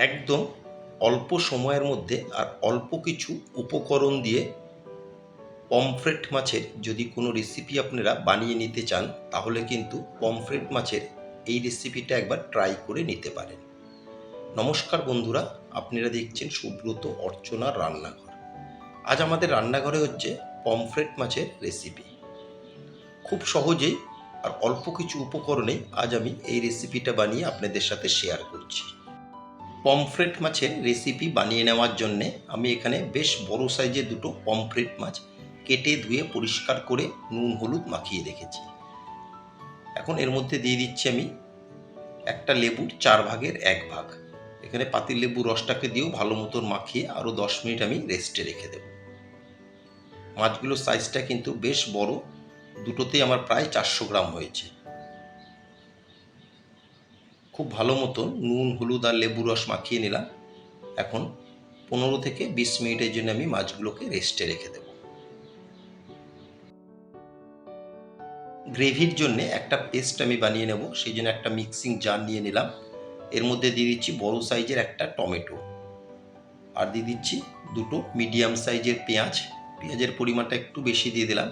একদম অল্প সময়ের মধ্যে আর অল্প কিছু উপকরণ দিয়ে পমফ্রেট মাছের যদি কোনো রেসিপি আপনারা বানিয়ে নিতে চান, তাহলে কিন্তু পমফ্রেট মাছের এই রেসিপিটা একবার ট্রাই করে নিতে পারেন। নমস্কার বন্ধুরা, আপনারা দেখছেন সুব্রত অর্চনার রান্নাঘর। আজ আমাদের রান্নাঘরে হচ্ছে পমফ্রেট মাছের রেসিপি খুব সহজেই আর অল্প কিছু উপকরণে আজ আমি এই রেসিপিটা বানিয়ে আপনাদের সাথে শেয়ার করছি। পমফ্রেট মাছের রেসিপি বানিয়ে নেওয়ার জন্যে আমি এখানে বেশ বড় সাইজের দুটো পমফ্রেট মাছ কেটে ধুয়ে পরিষ্কার করে নুন, হলুদ মাখিয়ে রেখেছি। এখন এর মধ্যে দিয়ে দিচ্ছি আমি একটা লেবুর চার ভাগের এক ভাগ। এখানে পাতিল লেবু রসটাকে দিয়েও ভালো মতন মাখিয়ে আরও দশ মিনিট আমি রেস্টে রেখে দেব। মাছগুলোর সাইজটা কিন্তু বেশ বড়, দুটোতেই আমার প্রায় চারশো গ্রাম হয়েছে। খুব ভালো মতো নুন, হলুদ আর লেবু রস মাখিয়ে নিলাম। এখন পনেরো থেকে বিশ মিনিটের জন্য আমি মাছগুলোকে রেস্টে রেখে দেব। গ্রেভির জন্যে একটা পেস্ট আমি বানিয়ে নেব, সেই জন্য একটা মিক্সিং জার নিয়ে নিলাম। এর মধ্যে দিয়ে দিচ্ছি বড় সাইজের একটা টমেটো। আর দিয়ে দিচ্ছি দুটো মিডিয়াম সাইজের পেঁয়াজ। পেঁয়াজের পরিমাণটা একটু বেশি দিয়ে দিলাম।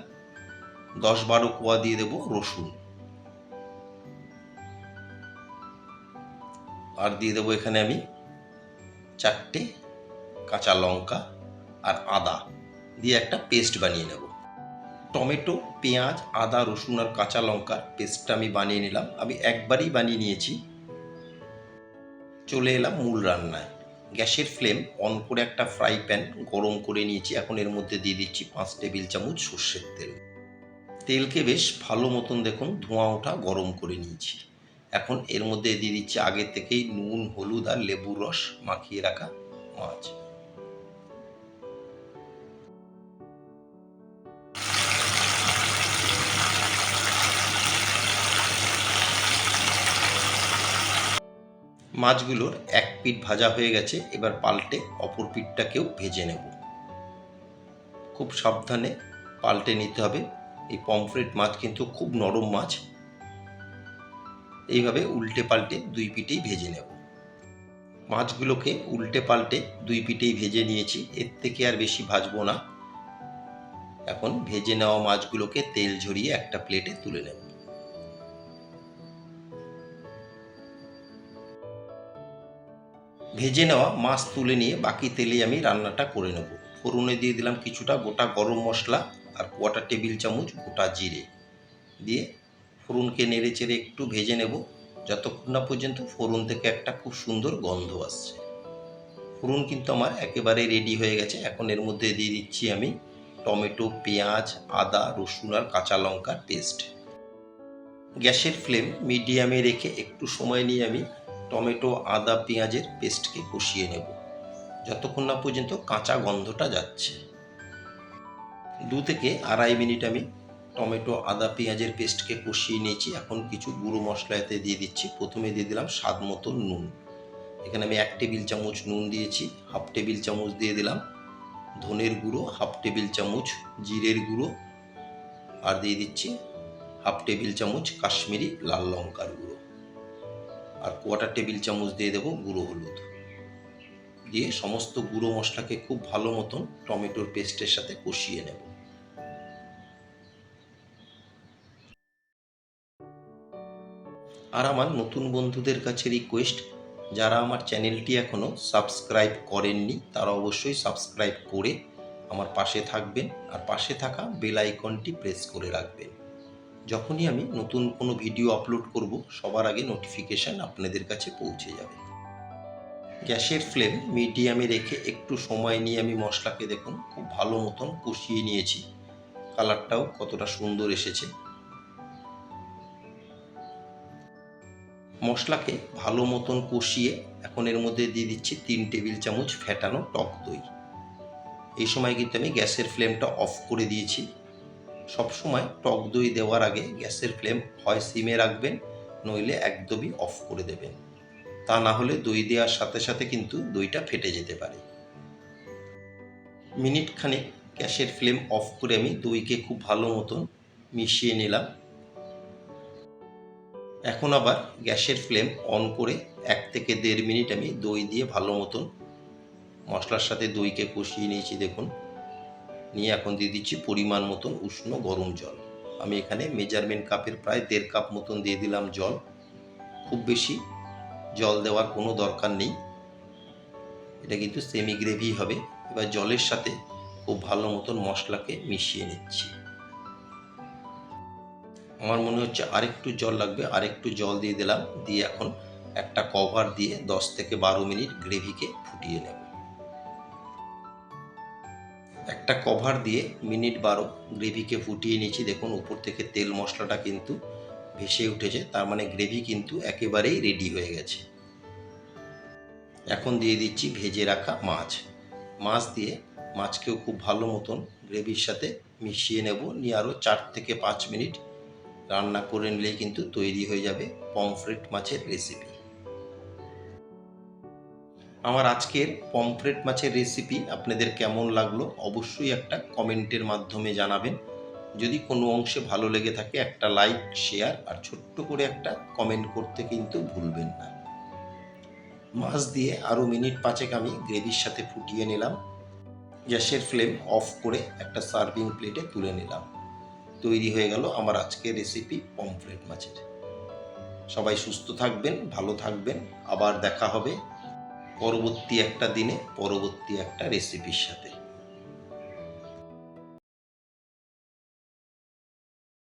দশ বারো কোয়া দিয়ে দেবো রসুন। আর দিয়ে দেবো এখানে আমি চারটে কাঁচা লঙ্কা আর আদা দিয়ে একটা পেস্ট বানিয়ে নেব। টমেটো, পেঁয়াজ, আদা, রসুন আর কাঁচা লঙ্কার পেস্টটা আমি বানিয়ে নিলাম। আমি একবারই বানিয়ে নিয়েছি। চলে এলাম মূল রান্নায়। গ্যাসের ফ্লেম অন করে একটা ফ্রাই প্যান গরম করে নিয়েছি। এখন এর মধ্যে দিয়ে দিচ্ছি পাঁচ টেবিল চামচ সর্ষের তেল। তেলকে বেশ ভালো মতন দেখুন ধোঁয়া ওঠা গরম করে নিয়েছি। এখন এর মধ্যে দিয়ে দিচ্ছি আগে থেকেই নুন, হলুদ আর লেবুর রস মাখিয়ে রাখা মাছ। মাছগুলোর এক পিঠ ভাজা হয়ে গেছে, এবার পাল্টে অপর পিঠটাকেও ভেজে নেব। খুব সাবধানে পাল্টে নিতে হবে। এই পমফ্রেট মাছ কিন্তু খুব নরম মাছ এইভাবে উল্টে পাল্টে দুই পিঠেই ভেজে নেব। মাছগুলোকে উল্টে পাল্টে দুই পিঠেই ভেজে নিয়েছি, এর থেকে আর বেশি ভাজবো না। এখন ভেজে নেওয়া মাছগুলোকে তেল ঝরিয়ে একটা প্লেটে তুলে নেব। ভেজে নেওয়া মাছ তুলে নিয়ে বাকি তেলে আমি রান্নাটা করে নেব। ফোড়নে দিয়ে দিলাম কিছুটা গোটা গরম মশলা আর কোয়াটার টেবিল চামচ গোটা জিরে। দিয়ে ফোড়নকে নেড়ে চেড়ে একটু ভেজে নেব। যতক্ষণ না পর্যন্ত ফোড়ন থেকে একটা খুব সুন্দর গন্ধ আসছে। ফোড়ন কিন্তু আমার একেবারে রেডি হয়ে গেছে। এখন এর মধ্যে দিয়ে দিচ্ছি আমি টমেটো, পেঁয়াজ, আদা, রসুন আর কাঁচা লঙ্কার পেস্ট গ্যাসের ফ্লেম মিডিয়ামে রেখে একটু সময় নিয়ে আমি টমেটো, আদা, পেঁয়াজের পেস্টকে কষিয়ে নেব। যতক্ষণ না পর্যন্ত কাঁচা গন্ধটা যাচ্ছে। দু থেকে আড়াই মিনিট আমি টমেটো, আদা, পেঁয়াজের পেস্টকে কষিয়ে নিয়েছি। এখন কিছু গুঁড়ো মশলা এতে দিয়ে দিচ্ছি। প্রথমে দিয়ে দিলাম স্বাদ মতো নুন। এখানে আমি এক টেবিল চামচ নুন দিয়েছি, হাফ টেবিল চামচ দিয়ে দিলাম ধনের গুঁড়ো, হাফ টেবিল চামচ জিরের গুঁড়ো আর দিয়ে দিচ্ছি হাফ টেবিল চামচ কাশ্মীরি লাল লঙ্কার গুঁড়ো। আর কোয়াটার টেবিল চামচ দিয়ে দেবো গুঁড়ো হলুদ। দিয়ে সমস্ত গুঁড়ো মশলাকে খুব ভালো মতন টমেটোর পেস্টের সাথে কষিয়ে নেব। আর আমার নতুন বন্ধুদের কাছে রিকোয়েস্ট যারা আমার চ্যানেলটি এখনও সাবস্ক্রাইব করেননি, তারা অবশ্যই সাবস্ক্রাইব করে আমার পাশে থাকবেন আর পাশে থাকা বেল আইকনটি প্রেস করে রাখবেন। যখনই আমি নতুন কোনো ভিডিও আপলোড করব, সবার আগে নোটিফিকেশান আপনাদের কাছে পৌঁছে যাবে। গ্যাসের ফ্লেম মিডিয়ামে রেখে একটু সময় নিয়ে আমি মশলাকে দেখুন, খুব ভালো মতন কষিয়ে নিয়েছি। কালারটাও কতটা সুন্দর এসেছে। মশলাকে ভালো মতন কষিয়ে এখন এর মধ্যে দিয়ে দিচ্ছি তিন টেবিল চামচ ফ্যাটানো টক দই। এই সময় কিন্তু আমি গ্যাসের ফ্লেমটা অফ করে দিয়েছি। সবসময় টক দই দেওয়ার আগে গ্যাসের ফ্লেম হয় সিমে রাখবেন, নইলে একদমই অফ করে দেবেন। তা না হলে দই দেওয়ার সাথে সাথে কিন্তু দইটা ফেটে যেতে পারে। মিনিট খানেক গ্যাসের ফ্লেম অফ করে আমি দইকে খুব ভালো মতন মিশিয়ে নিলাম। এখন আবার গ্যাসের ফ্লেম অন করে এক থেকে দেড় মিনিট আমি দই দিয়ে ভালো মতন মশলার সাথে দইকে কষিয়ে নিয়েছি, দেখুন। নিয়ে এখন দিয়ে দিচ্ছি পরিমাণ মতন উষ্ণ গরম জল। আমি এখানে মেজারমেন্ট কাপের প্রায় দেড় কাপ মতন দিয়ে দিলাম জল। খুব বেশি জল দেওয়ার কোনো দরকার নেই। এটা কিন্তু সেমি গ্রেভি হবে। এবার জলের সাথে খুব ভালো মতন মশলাকে মিশিয়ে নিচ্ছি। আমার মনে হচ্ছে আরেকটু জল লাগবে, আরেকটু জল দিয়ে দিলাম, দিয়ে এখন একটা কভার দিয়ে দশ থেকে বারো মিনিট গ্রেভিকে ফুটিয়ে নেব। একটা কভার দিয়ে মিনিট বারো গ্রেভিকে ফুটিয়ে নিয়েছি, দেখুন উপর থেকে তেল মশলাটা কিন্তু ভেসে উঠেছে, তার মানে গ্রেভি কিন্তু একেবারেই রেডি হয়ে গেছে। এখন দিয়ে দিচ্ছি ভেজে রাখা মাছ। মাছ দিয়ে মাছকেও খুব ভালো মতন গ্রেভির সাথে মিশিয়ে নেব, নিয়ে আরও চার থেকে পাঁচ মিনিট রান্না করে নিলেই কিন্তু তৈরি হয়ে যাবে পমফ্রেট মাছের রেসিপি আমার আজকের পমফ্রেট মাছের রেসিপি আপনাদের কেমন লাগল অবশ্যই একটা কমেন্টের মাধ্যমে জানাবেন। যদি কোনো অংশে ভালো লেগে থাকে একটা লাইক, শেয়ার আর ছোট্ট করে একটা কমেন্ট করতে কিন্তু ভুলবেন না। মাছ দিয়ে আরও মিনিট পাঁচেক আমি গ্রেভির সাথে ফুটিয়ে নিলাম। গ্যাসের ফ্লেম অফ করে একটা সার্ভিং প্লেটে তুলে নিলাম। তৈরি হয়ে গেল আমার আজকের রেসিপি পমফ্রেট মাছের। সবাই সুস্থ থাকবেন, ভালো থাকবেন, আবার দেখা হবে পরবর্তী একটা দিনে, পরবর্তী একটা রেসিপির সাথে।